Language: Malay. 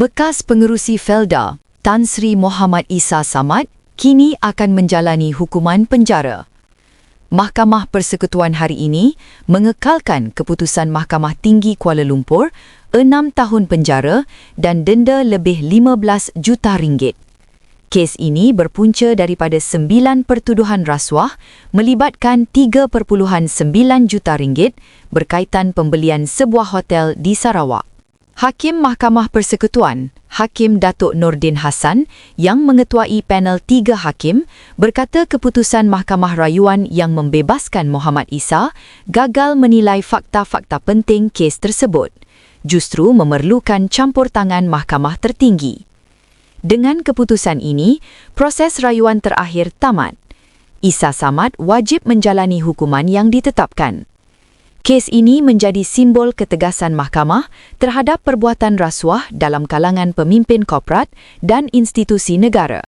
Bekas pengerusi Felda, Tan Sri Muhammad Isa Samad, kini akan menjalani hukuman penjara. Mahkamah Persekutuan hari ini mengekalkan keputusan Mahkamah Tinggi Kuala Lumpur 6 tahun penjara dan denda lebih 15 juta ringgit. Kes ini berpunca daripada sembilan pertuduhan rasuah melibatkan 3.9 juta ringgit berkaitan pembelian sebuah hotel di Sarawak. Hakim Mahkamah Persekutuan, Hakim Datuk Nordin Hassan yang mengetuai panel tiga hakim berkata keputusan Mahkamah Rayuan yang membebaskan Muhammad Isa gagal menilai fakta-fakta penting kes tersebut, justru memerlukan campur tangan Mahkamah Tertinggi. Dengan keputusan ini, proses rayuan terakhir tamat. Isa Samad wajib menjalani hukuman yang ditetapkan. Kes ini menjadi simbol ketegasan mahkamah terhadap perbuatan rasuah dalam kalangan pemimpin korporat dan institusi negara.